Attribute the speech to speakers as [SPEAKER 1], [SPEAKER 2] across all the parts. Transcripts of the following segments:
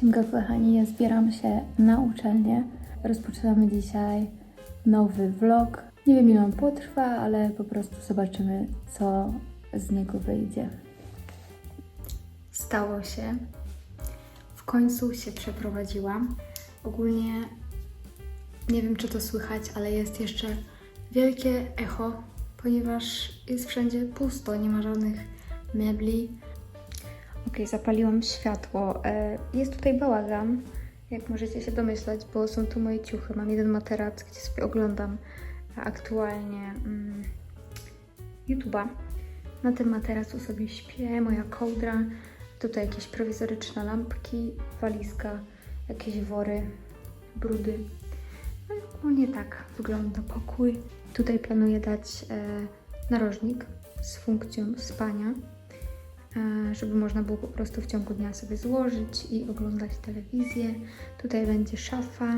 [SPEAKER 1] Siemka kochani, ja zbieram się na uczelnię. Rozpoczynamy dzisiaj nowy vlog. Nie wiem ile on potrwa, ale po prostu zobaczymy co z niego wyjdzie. Stało się. W końcu się przeprowadziłam. Ogólnie nie wiem czy to słychać, ale jest jeszcze wielkie echo, ponieważ jest wszędzie pusto, nie ma żadnych mebli. Ok, zapaliłam światło. E, Jest tutaj bałagan, jak możecie się domyślać, bo są tu moje ciuchy. Mam jeden materac, gdzie sobie oglądam aktualnie mm, YouTube'a. Na tym materacu sobie śpię, moja kołdra. Tutaj jakieś prowizoryczne lampki, walizka, jakieś wory, brudy. No i ogólnie tak wygląda pokój. Tutaj planuję dać e, narożnik z funkcją spania żeby można było po prostu w ciągu dnia sobie złożyć i oglądać telewizję. Tutaj będzie szafa,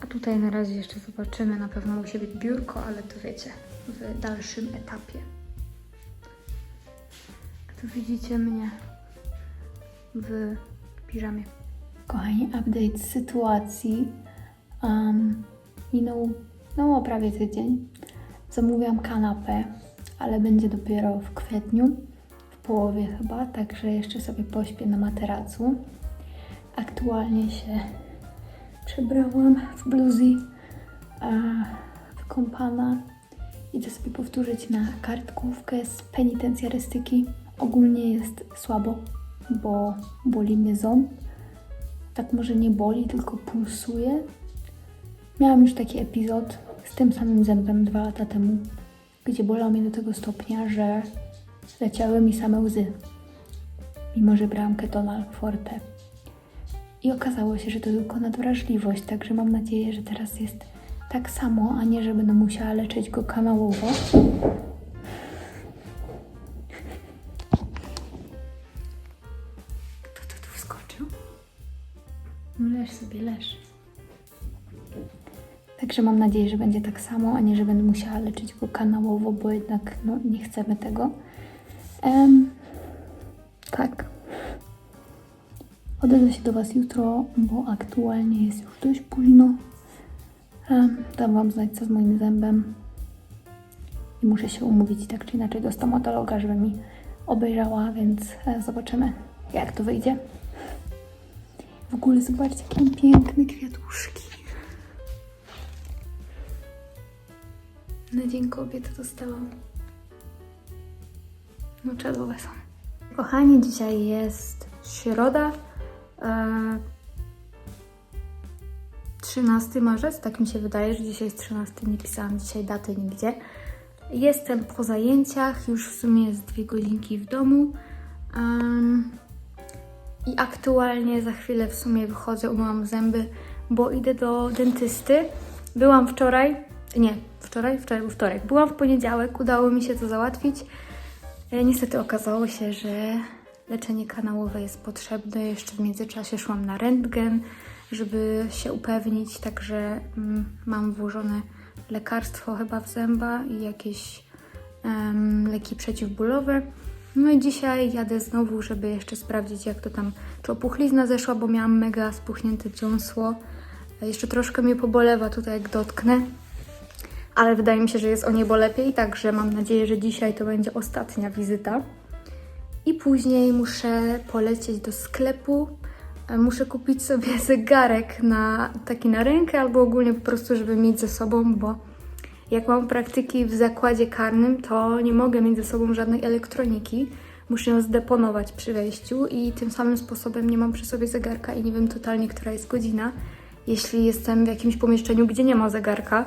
[SPEAKER 1] a tutaj na razie jeszcze zobaczymy. Na pewno musi być biurko, ale to wiecie, w dalszym etapie. Tu widzicie mnie w piżamie. Kochani, update sytuacji. Um, minął no, prawie tydzień. Zamówiłam kanapę, ale będzie dopiero w kwietniu połowie chyba, także jeszcze sobie pośpię na materacu. Aktualnie się przebrałam w bluzy, a wykąpana. Idę sobie powtórzyć na kartkówkę z penitencjarystyki. Ogólnie jest słabo, bo boli mnie ząb. Tak może nie boli, tylko pulsuje. Miałam już taki epizod z tym samym zębem dwa lata temu, gdzie bolał mnie do tego stopnia, że leciały mi same łzy, mimo że brałam ketonal forte. I okazało się, że to tylko nadwrażliwość, także mam nadzieję, że teraz jest tak samo, a nie, że będę musiała leczyć go kanałowo. Kto to tu wskoczył? No leż sobie, leż. Także mam nadzieję, że będzie tak samo, a nie, że będę musiała leczyć go kanałowo, bo jednak no, nie chcemy tego. Em, tak. Odezwę się do Was jutro, bo aktualnie jest już dość późno. Em, dam Wam znać, co z moim zębem. I muszę się umówić tak czy inaczej do stomatologa, żeby mi obejrzała, więc e, zobaczymy, jak to wyjdzie. W ogóle zobaczcie, jakie piękne kwiatuszki. Na Dzień Kobiet dostałam. No czadowe są. Kochani, dzisiaj jest środa. E, 13 marzec, tak mi się wydaje, że dzisiaj jest 13. Nie pisałam dzisiaj daty nigdzie. Jestem po zajęciach, już w sumie jest dwie godzinki w domu. Em, I aktualnie za chwilę w sumie wychodzę, umyłam zęby, bo idę do dentysty. Byłam wczoraj, nie, wczoraj, wczoraj był wtorek. Byłam w poniedziałek, udało mi się to załatwić. E, Niestety okazało się, że leczenie kanałowe jest potrzebne. Jeszcze w międzyczasie szłam na rentgen, żeby się upewnić, także mm, mam włożone lekarstwo chyba w zęba i jakieś em, leki przeciwbólowe. No i dzisiaj jadę znowu, żeby jeszcze sprawdzić, jak to tam, czy opuchlizna zeszła, bo miałam mega spuchnięte dziąsło. E, Jeszcze troszkę mnie pobolewa tutaj, jak dotknę ale wydaje mi się, że jest o niebo lepiej, także mam nadzieję, że dzisiaj to będzie ostatnia wizyta. I później muszę polecieć do sklepu. E, Muszę kupić sobie zegarek na taki na rękę albo ogólnie po prostu, żeby mieć ze sobą, bo jak mam praktyki w zakładzie karnym, to nie mogę mieć ze sobą żadnej elektroniki. Muszę ją zdeponować przy wejściu i tym samym sposobem nie mam przy sobie zegarka i nie wiem totalnie, która jest godzina, jeśli jestem w jakimś pomieszczeniu, gdzie nie ma zegarka.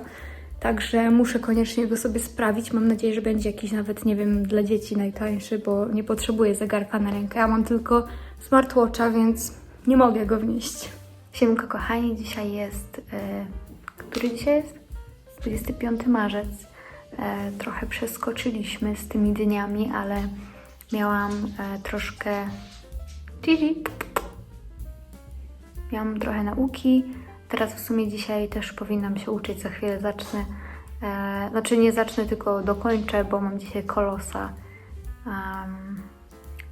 [SPEAKER 1] Także muszę koniecznie go sobie sprawić. Mam nadzieję, że będzie jakiś nawet, nie wiem, dla dzieci najtańszy, bo nie potrzebuję zegarka na rękę. Ja mam tylko smartwatcha, więc nie mogę go wnieść. Siemka kochani, dzisiaj jest... E, który dzisiaj jest? 25 marzec. E, trochę przeskoczyliśmy z tymi dniami, ale miałam e, troszkę... Gigi. Miałam trochę nauki. Teraz w sumie dzisiaj też powinnam się uczyć. Za chwilę zacznę. E, znaczy nie zacznę, tylko dokończę, bo mam dzisiaj kolosa em,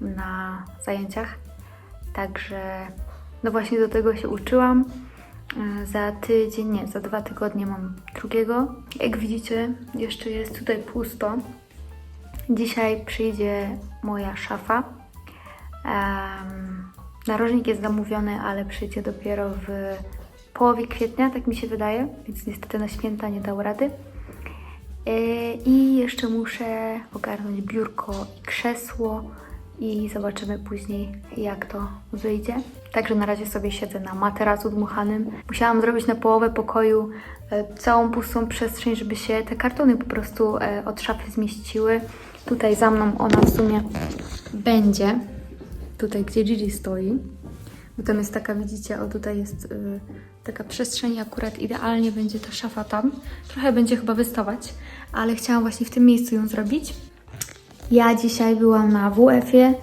[SPEAKER 1] na zajęciach. Także No właśnie do tego się uczyłam. E, Za tydzień, nie, za dwa tygodnie mam drugiego. Jak widzicie, jeszcze jest tutaj pusto. Dzisiaj przyjdzie moja szafa. Narożnik jest zamówiony, ale przyjdzie dopiero w połowie kwietnia, tak mi się wydaje, więc niestety na święta nie dał rady. E, I jeszcze muszę ogarnąć biurko i krzesło i zobaczymy później, jak to wyjdzie. Także na razie sobie siedzę na materacu dmuchanym. Musiałam zrobić na połowę pokoju e, całą pustą przestrzeń, żeby się te kartony po prostu e, od szafy zmieściły. Tutaj za mną ona w sumie będzie. Tutaj, gdzie Gigi stoi. Bo tam jest taka, widzicie, o tutaj jest y, taka przestrzeń, akurat idealnie będzie ta szafa tam. Trochę będzie chyba wystawać, ale chciałam właśnie w tym miejscu ją zrobić. Ja dzisiaj byłam na WF-ie,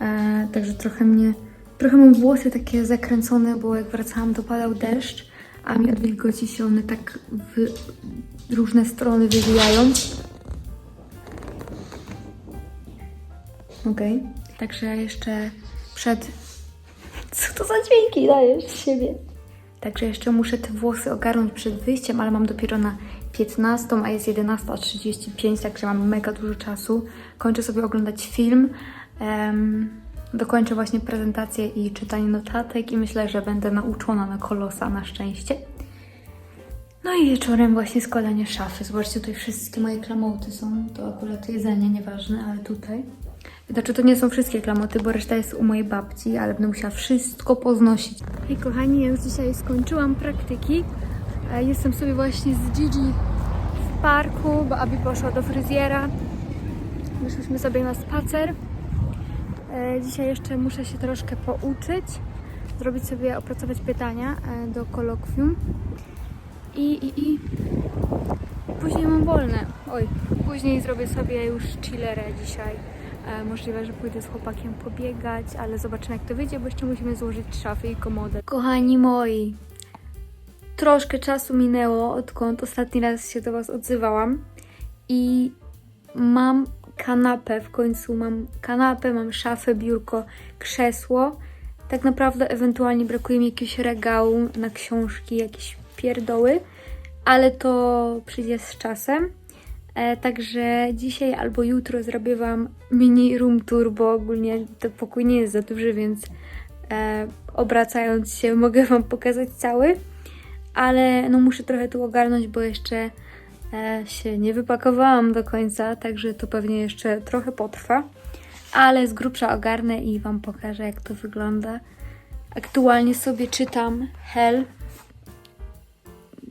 [SPEAKER 1] e, także trochę mnie, trochę mam włosy takie zakręcone, bo jak wracałam dopadał deszcz, a mi od wilgoci się one tak w różne strony wywijają. Okej, także jeszcze przed... Co to za dźwięki dajesz z siebie? Także jeszcze muszę te włosy ogarnąć przed wyjściem, ale mam dopiero na 15, a jest 11.35, także mam mega dużo czasu. Kończę sobie oglądać film. em, dokończę właśnie prezentację i czytanie notatek i myślę, że będę nauczona na kolosa na szczęście. No i wieczorem właśnie składanie szafy. Zobaczcie, tutaj wszystkie moje klamoty są. To akurat jedzenie, nieważne, ale tutaj. Znaczy to nie są wszystkie klamoty, bo reszta jest u mojej babci, ale będę musiała wszystko poznosić. Hej kochani, ja już dzisiaj skończyłam praktyki. E, Jestem sobie właśnie z Gigi w parku, bo Abi poszła do fryzjera. Wyszliśmy sobie na spacer. E, Dzisiaj jeszcze muszę się troszkę pouczyć, zrobić sobie, opracować pytania e, do kolokwium. I, i, i później mam wolne. Oj, później zrobię sobie już chillerę dzisiaj. E, możliwe, że pójdę z chłopakiem pobiegać, ale zobaczymy jak to wyjdzie, bo jeszcze musimy złożyć szafy i komodę. Kochani moi, troszkę czasu minęło, odkąd ostatni raz się do Was odzywałam i mam kanapę, w końcu mam kanapę, mam szafę, biurko, krzesło. Tak naprawdę ewentualnie brakuje mi jakiegoś regału na książki, jakieś pierdoły, ale to przyjdzie z czasem. E, także dzisiaj albo jutro zrobię Wam mini room tour, bo ogólnie ten pokój nie jest za duży, więc e, obracając się mogę Wam pokazać cały. Ale no muszę trochę tu ogarnąć, bo jeszcze e, się nie wypakowałam do końca, także to pewnie jeszcze trochę potrwa. Ale z grubsza ogarnę i Wam pokażę, jak to wygląda. Aktualnie sobie czytam Hell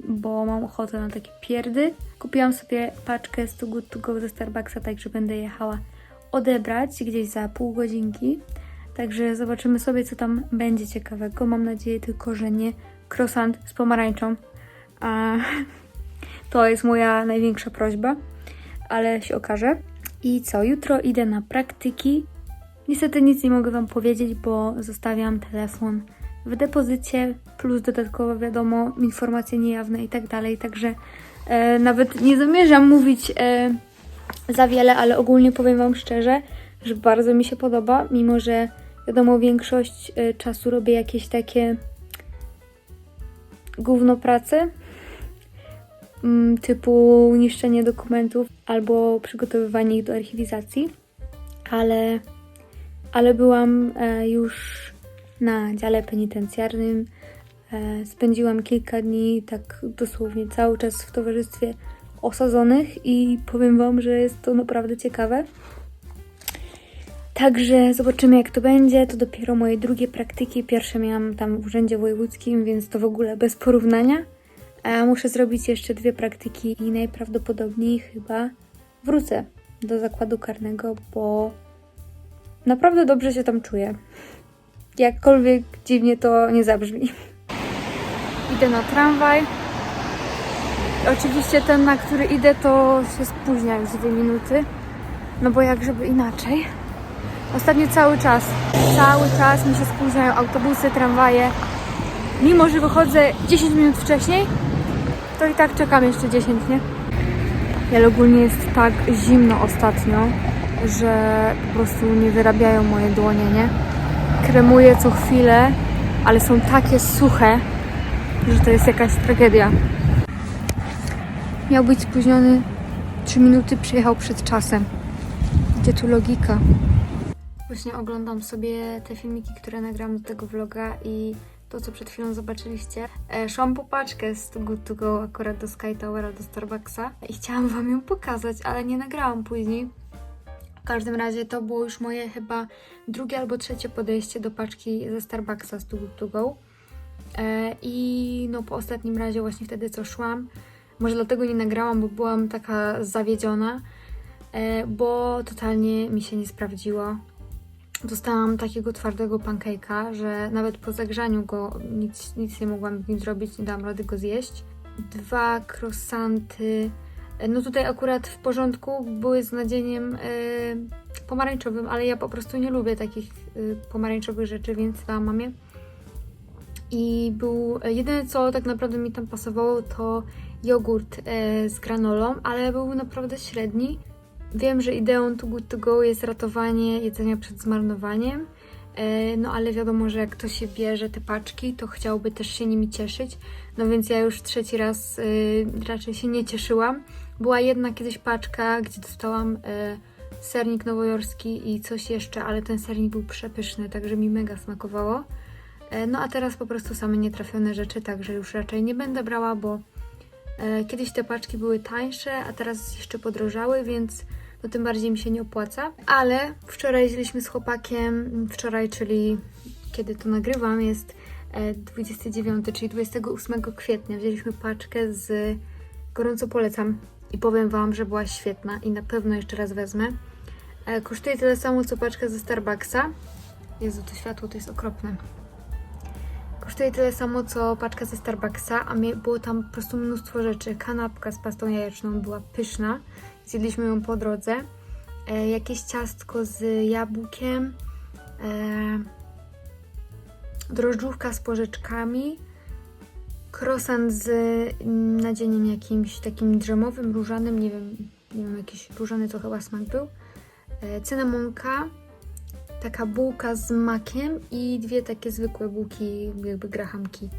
[SPEAKER 1] bo mam ochotę na takie pierdy. Kupiłam sobie paczkę z Too Good To Go ze Starbucksa, także będę jechała odebrać gdzieś za pół godzinki. Także zobaczymy sobie, co tam będzie ciekawego. Mam nadzieję tylko, że nie croissant z pomarańczą. A to jest moja największa prośba, ale się okaże. I co, jutro idę na praktyki. Niestety nic nie mogę Wam powiedzieć, bo zostawiam telefon w depozycie, plus dodatkowo wiadomo, informacje niejawne i tak dalej. Także e, nawet nie zamierzam mówić e, za wiele, ale ogólnie powiem Wam szczerze, że bardzo mi się podoba, mimo że wiadomo, większość e, czasu robię jakieś takie gówno pracy, mm, typu niszczenie dokumentów albo przygotowywanie ich do archiwizacji, ale, ale byłam e, już na dziale penitencjarnym. E, spędziłam kilka dni, tak dosłownie cały czas w towarzystwie osadzonych i powiem Wam, że jest to naprawdę ciekawe. Także zobaczymy, jak to będzie. To dopiero moje drugie praktyki. Pierwsze miałam tam w Urzędzie Wojewódzkim, więc to w ogóle bez porównania. A muszę zrobić jeszcze dwie praktyki i najprawdopodobniej chyba wrócę do zakładu karnego, bo naprawdę dobrze się tam czuję. Jakkolwiek dziwnie to nie zabrzmi. Idę na tramwaj. Oczywiście ten, na który idę, to się spóźnia już dwie minuty. No bo jak żeby inaczej. Ostatnio cały czas, cały czas mi się spóźniają autobusy, tramwaje. Mimo, że wychodzę 10 minut wcześniej, to i tak czekam jeszcze 10, nie? Ale ogólnie jest tak zimno ostatnio, że po prostu nie wyrabiają moje dłonie, nie? Kremuję co chwilę ale są takie suche, że to jest jakaś tragedia. Miał być spóźniony 3 minuty, przyjechał przed czasem. Gdzie tu logika? Właśnie oglądam sobie te filmiki, które nagrałam do tego vloga i to, co przed chwilą zobaczyliście. E, szłam po paczkę z Good To Go akurat do Sky Towera, do Starbucksa i chciałam Wam ją pokazać, ale nie nagrałam później. W każdym razie to było już moje chyba drugie albo trzecie podejście do paczki ze Starbucksa z Too To Go. E, I no po ostatnim razie właśnie wtedy co szłam, może dlatego nie nagrałam, bo byłam taka zawiedziona, e, bo totalnie mi się nie sprawdziło. Dostałam takiego twardego pancake'a, że nawet po zagrzaniu go nic, nic nie mogłam z nim zrobić, nie dałam rady go zjeść. Dwa croissanty. No tutaj akurat w porządku były z nadzieniem e, pomarańczowym, ale ja po prostu nie lubię takich e, pomarańczowych rzeczy, więc dałam mamie. I był e, jedyne co tak naprawdę mi tam pasowało to jogurt z granolą, ale był naprawdę średni. Wiem, że ideą Too Good To Go jest ratowanie jedzenia przed zmarnowaniem, no ale wiadomo, że jak ktoś się bierze te paczki, to chciałby też się nimi cieszyć. No więc ja już trzeci raz raczej się nie cieszyłam. Była jedna kiedyś paczka, gdzie dostałam e, sernik nowojorski i coś jeszcze, ale ten sernik był przepyszny, także mi mega smakowało. E, No a teraz po prostu same nietrafione rzeczy, także już raczej nie będę brała, bo e, kiedyś te paczki były tańsze, a teraz jeszcze podrożały, więc no tym bardziej mi się nie opłaca. Ale wczoraj jeździliśmy z chłopakiem, wczoraj, czyli kiedy to nagrywam, jest e, 29, czyli 28 kwietnia. Wzięliśmy paczkę z gorąco polecam i powiem Wam, że była świetna i na pewno jeszcze raz wezmę. E, Kosztuje tyle samo co paczka ze Starbucksa. Jezu, to światło to jest okropne. Kosztuje tyle samo co paczka ze Starbucksa, a było tam po prostu mnóstwo rzeczy. Kanapka z pastą jajeczną była pyszna. Zjedliśmy ją po drodze. E, jakieś ciastko z jabłkiem. E, drożdżówka z porzeczkami. Croissant z mm, nadzieniem jakimś takim drzemowym, różanym, nie wiem, nie wiem, jakiś różany to chyba smak był. E, cynamonka, taka bułka z makiem i dwie takie zwykłe bułki, jakby grahamki.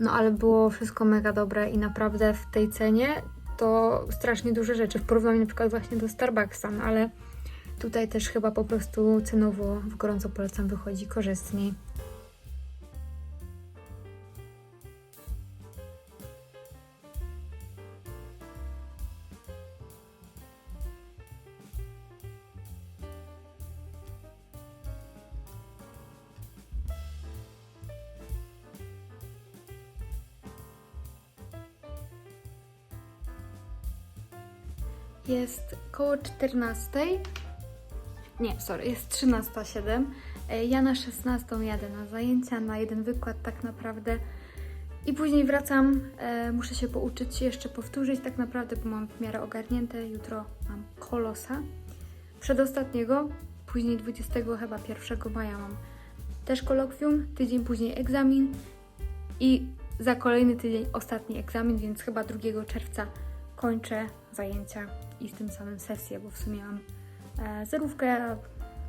[SPEAKER 1] No ale było wszystko mega dobre i naprawdę w tej cenie to strasznie duże rzeczy w porównaniu na przykład właśnie do Starbucksa, no ale tutaj też chyba po prostu cenowo w gorąco polecam wychodzi korzystniej. Jest koło 14. Nie, sorry, jest 13.07. E, Ja na 16 jadę na zajęcia, na jeden wykład tak naprawdę. I później wracam, e, muszę się pouczyć, jeszcze powtórzyć tak naprawdę, bo mam w miarę ogarnięte. Jutro mam kolosa. Przedostatniego, później 20 chyba 1 maja mam też kolokwium, tydzień później egzamin i za kolejny tydzień ostatni egzamin, więc chyba 2 czerwca kończę zajęcia i z tym samym sesję, bo w sumie mam e, zerówkę,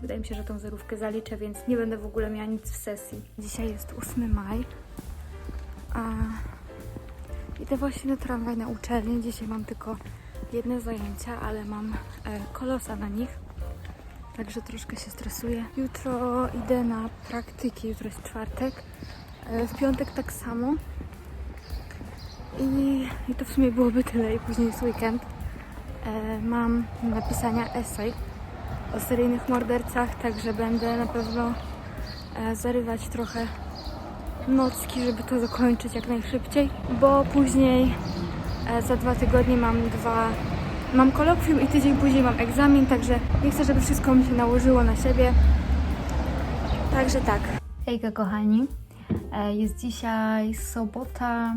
[SPEAKER 1] wydaje mi się, że tą zerówkę zaliczę, więc nie będę w ogóle miała nic w sesji. Dzisiaj jest 8 maj. A idę właśnie na tramwaj na uczelnię. Dzisiaj mam tylko jedne zajęcia, ale mam e, kolosa na nich. Także troszkę się stresuję. Jutro idę na praktyki, jutro jest czwartek. E, w piątek tak samo. I, I to w sumie byłoby tyle. I później jest weekend. E, mam napisania esej o seryjnych mordercach, także będę na pewno e, zarywać trochę nocki, żeby to zakończyć jak najszybciej, bo później e, za dwa tygodnie mam dwa, mam kolokwium i tydzień później mam egzamin, także nie chcę, żeby wszystko mi się nałożyło na siebie. Także tak. Hejka kochani, E, jest dzisiaj sobota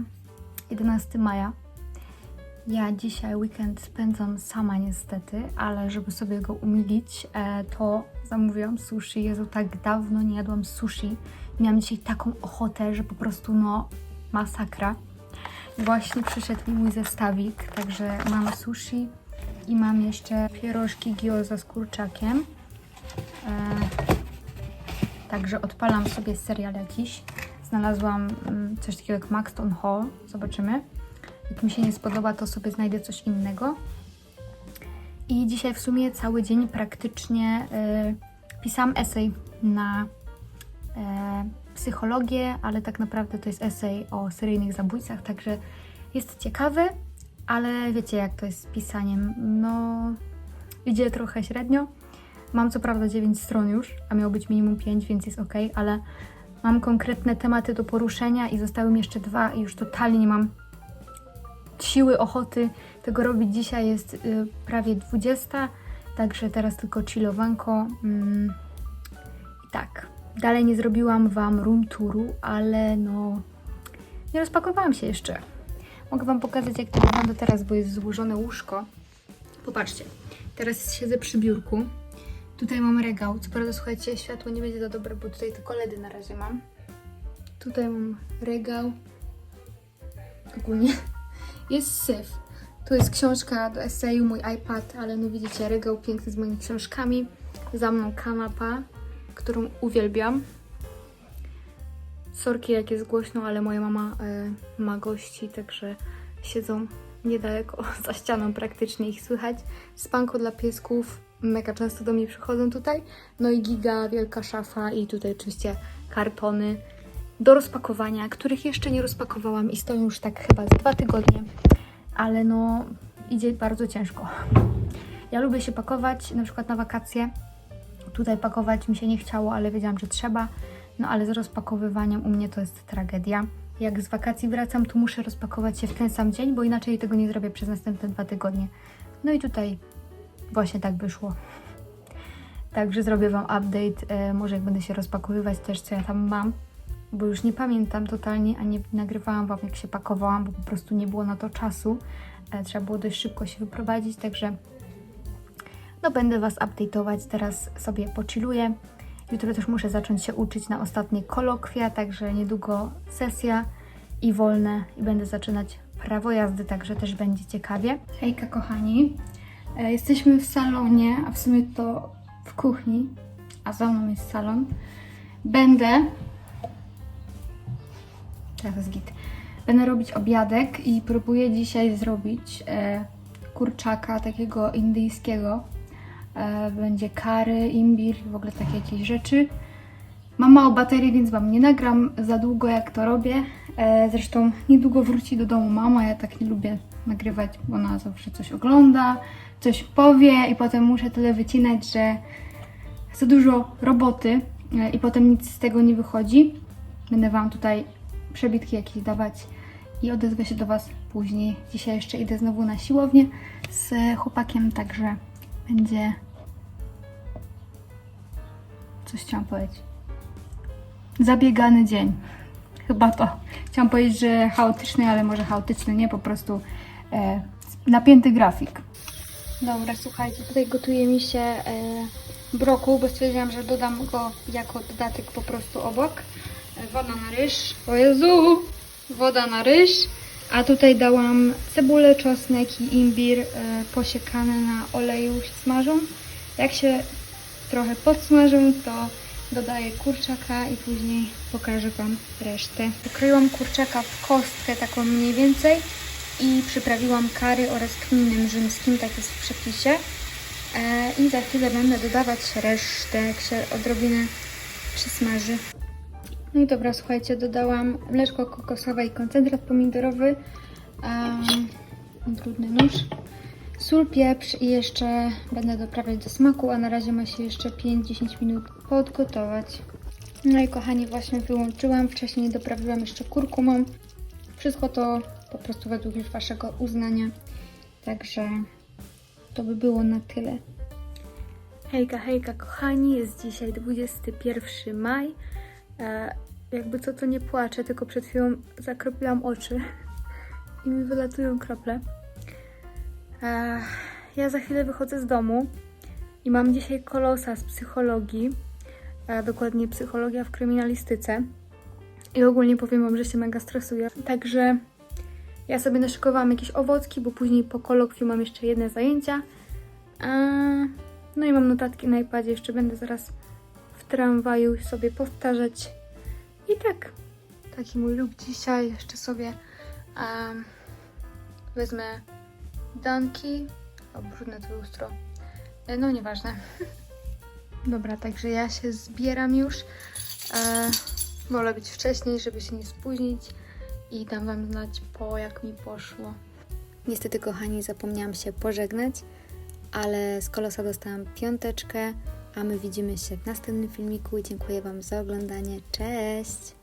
[SPEAKER 1] 11 maja. Ja dzisiaj weekend spędzam sama niestety, ale żeby sobie go umilić, e, to zamówiłam sushi. Jezu, tak dawno nie jadłam sushi. Miałam dzisiaj taką ochotę, że po prostu no masakra. Właśnie przyszedł mi mój zestawik, także mam sushi i mam jeszcze pierożki gyoza z kurczakiem. E, Także odpalam sobie serial jakiś. Znalazłam mm, coś takiego jak Maxton Hall. Zobaczymy. Jak mi się nie spodoba, to sobie znajdę coś innego. I dzisiaj w sumie cały dzień praktycznie y, pisałam esej na e, psychologię, ale tak naprawdę to jest esej o seryjnych zabójcach, także jest ciekawy, ale wiecie jak to jest z pisaniem. No, idzie trochę średnio. Mam co prawda 9 stron już, a miało być minimum 5, więc jest ok, ale mam konkretne tematy do poruszenia i zostały mi jeszcze dwa i już totalnie nie mam siły, ochoty tego robić. Dzisiaj jest y, prawie 20, także teraz tylko chillowanko. Mm. I tak, dalej nie zrobiłam Wam room touru, ale no nie rozpakowałam się jeszcze. Mogę Wam pokazać jak to wygląda teraz, bo jest złożone łóżko. Popatrzcie, teraz siedzę przy biurku. Tutaj mam regał. Co prawda, słuchajcie, światło nie będzie za dobre, bo tutaj tylko LEDy na razie mam. Tutaj mam regał. Ogólnie jest syf. Tu jest książka do eseju, mój iPad, ale no widzicie, regał piękny z moimi książkami. Za mną kanapa, którą uwielbiam. Sorki, jak jest głośno, ale moja mama e, ma gości, także siedzą niedaleko, za ścianą praktycznie ich słychać. Spanko dla piesków, mega często do mnie przychodzą tutaj. No i giga, wielka szafa i tutaj oczywiście kartony do rozpakowania, których jeszcze nie rozpakowałam i stoją już tak chyba z dwa tygodnie, ale no idzie bardzo ciężko. Ja lubię się pakować, na przykład na wakacje. Tutaj pakować mi się nie chciało, ale wiedziałam, że trzeba. No ale z rozpakowywaniem u mnie to jest tragedia. Jak z wakacji wracam, to muszę rozpakować się w ten sam dzień, bo inaczej tego nie zrobię przez następne dwa tygodnie. No i tutaj właśnie tak wyszło. Także zrobię Wam update, e, może jak będę się rozpakowywać też, co ja tam mam, bo już nie pamiętam totalnie, a nie nagrywałam Wam jak się pakowałam, bo po prostu nie było na to czasu. E, trzeba było dość szybko się wyprowadzić, także no będę Was update'ować, teraz sobie pochilluję. Jutro też muszę zacząć się uczyć na ostatnie kolokwia, także niedługo sesja i wolne i będę zaczynać prawo jazdy, także też będzie ciekawie. Hejka kochani, jesteśmy w salonie, a w sumie to w kuchni, a za mną jest salon. Będę teraz git. Będę robić obiadek i próbuję dzisiaj zrobić e, kurczaka takiego indyjskiego. E, będzie kary, imbir w ogóle takie jakieś rzeczy. Mam mało baterii, więc Wam nie nagram za długo jak to robię. E, zresztą niedługo wróci do domu mama, ja tak nie lubię nagrywać, bo ona zawsze coś ogląda, coś powie i potem muszę tyle wycinać, że za dużo roboty e, i potem nic z tego nie wychodzi. Będę Wam tutaj przebitki jakieś dawać i odezwę się do Was później. Dzisiaj jeszcze idę znowu na siłownię z chłopakiem, także będzie... Coś chciałam powiedzieć. Zabiegany dzień. Chyba to. Chciałam powiedzieć, że chaotyczny, ale może chaotyczny nie, po prostu e, napięty grafik. Dobra, słuchajcie, tutaj gotuje mi się e, brokuł, bo stwierdziłam, że dodam go jako dodatek po prostu obok. E, woda na ryż. O Jezu! Woda na ryż. A tutaj dałam cebulę, czosnek i imbir e, posiekane na oleju się smażą. Jak się trochę podsmażą, to dodaję kurczaka i później pokażę Wam resztę. Pokroiłam kurczaka w kostkę taką mniej więcej i przyprawiłam kary oraz kminem rzymskim, tak jest w przepisie. E, I za chwilę będę dodawać resztę, jak się odrobinę przysmaży. No i dobra, słuchajcie, dodałam mleczko kokosowe i koncentrat pomidorowy, um, brudny nóż, sól, pieprz i jeszcze będę doprawiać do smaku, a na razie ma się jeszcze 5-10 minut podgotować. No i kochani, właśnie wyłączyłam, wcześniej doprawiłam jeszcze kurkumą. Wszystko to po prostu według już Waszego uznania, także to by było na tyle. Hejka, hejka kochani, jest dzisiaj 21 maj. E, jakby co to nie płaczę, tylko przed chwilą zakropiłam oczy i mi wylatują krople. E, ja za chwilę wychodzę z domu i mam dzisiaj kolosa z psychologii, a dokładnie psychologia w kryminalistyce. I ogólnie powiem Wam, że się mega stresuję. Także ja sobie naszykowałam jakieś owocki, bo później po kolokwium mam jeszcze jedne zajęcia. No i mam notatki na iPadzie, jeszcze będę zaraz w tramwaju sobie powtarzać. I tak, taki mój look dzisiaj. Jeszcze sobie em, wezmę danki. O, brudne to lustro. E, No, nieważne. Dobra, także ja się zbieram już. E, wolę być wcześniej, żeby się nie spóźnić i dam Wam znać po jak mi poszło. Niestety, kochani, zapomniałam się pożegnać, ale z Kolosa dostałam piąteczkę, a my widzimy się w następnym filmiku. Dziękuję Wam za oglądanie. Cześć!